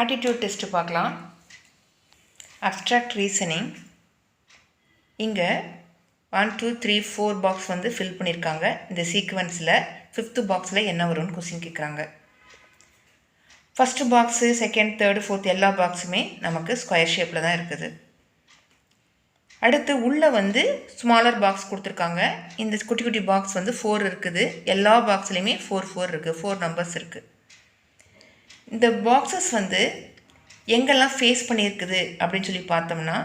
Attitude test பார்க்கலாம். Abstract reasoning இங்கே one two three four box வந்து ஃபில் பண்ணியிருக்காங்க இந்த சீக்வன்ஸில் ஃபிஃப்த்து பாக்ஸில் என்ன வரும்னு கொஸ்டின் கேட்குறாங்க first box second third fourth எல்லா பாக்ஸுமே நமக்கு ஸ்கொயர் ஷேப்பில் தான் இருக்குது. அடுத்து உள்ளே வந்து ஸ்மாலர் பாக்ஸ் கொடுத்துருக்காங்க. இந்த குட்டி குட்டி பாக்ஸ் வந்து ஃபோர் இருக்குது. எல்லா பாக்ஸ்லேயுமே ஃபோர் ஃபோர் இருக்குது ஃபோர் நம்பர்ஸ் இருக்குது இந்த பாக்ஸஸ் வந்து எங்கெல்லாம் ஃபேஸ் பண்ணியிருக்குது அப்படின்னு சொல்லி பார்த்தோம்னா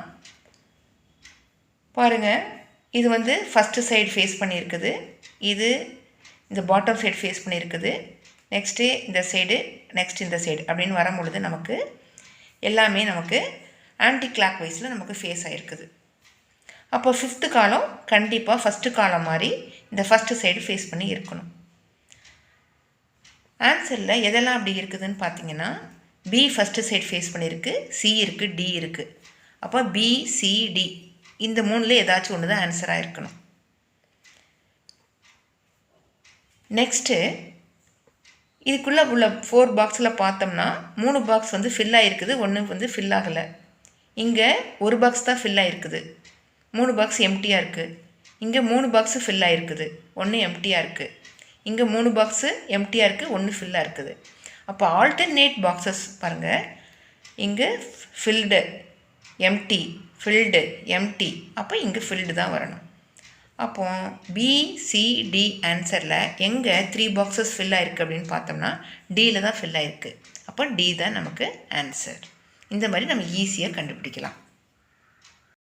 பாருங்கள் இது வந்து ஃபஸ்ட்டு சைடு ஃபேஸ் பண்ணியிருக்குது. இது இந்த பாட்டம் சைடு ஃபேஸ் பண்ணியிருக்குது. நெக்ஸ்ட்டு இந்த சைடு நெக்ஸ்ட் இந்த சைடு அப்படின்னு வரும் பொழுது நமக்கு எல்லாமே நமக்கு ஆன்டி கிளாக் வைஸில் நமக்கு ஃபேஸ் ஆகிருக்குது அப்போ ஃபிஃப்த்து காலம் கண்டிப்பாக ஃபஸ்ட்டு காலம் மாதிரி இந்த ஃபஸ்ட்டு சைடு ஃபேஸ் பண்ணி இருக்கணும். ஆன்சரில் எதெல்லாம் அப்படி இருக்குதுன்னு பார்த்தீங்கன்னா பி ஃபஸ்ட்டு சைட் ஃபேஸ் பண்ணியிருக்கு சி இருக்குது டி இருக்குது அப்போ பி சி டி இந்த மூணில் ஏதாச்சும் ஒன்று தான் ஆன்சராக இருக்கணும் நெக்ஸ்ட்டு இதுக்குள்ளே உள்ள ஃபோர் பாக்ஸில் பார்த்தோம்னா மூணு பாக்ஸ் வந்து ஃபில் ஆகிருக்குது ஒன்று வந்து ஃபில் ஆகலை. இங்கே ஒரு பாக்ஸ் தான் ஃபில் ஆகிருக்குது மூணு பாக்ஸ் எம்டியாக இருக்குது இங்கே மூணு பாக்ஸு ஃபில் ஆகிருக்குது ஒன்று எம்டியாக இருக்குது இங்கே மூணு பாக்ஸு எம்டியாக இருக்குது ஒன்று ஃபில்லாக இருக்குது. அப்போ ஆல்டர்னேட் பாக்ஸஸ் பாருங்கள் இங்கே ஃபில்டு எம்டி ஃபில்டு எம்டி அப்போ இங்கே ஃபில்டு தான் வரணும். அப்போ பிசிடி ஆன்சரில் எங்கே த்ரீ பாக்ஸஸ் ஃபில் ஆகிருக்கு அப்படின்னு பார்த்தோம்னா டியில் தான் ஃபில் ஆகிருக்கு அப்போ டி தான் நமக்கு ஆன்சர் இந்த மாதிரி நம்ம ஈஸியாக கண்டுபிடிக்கலாம்.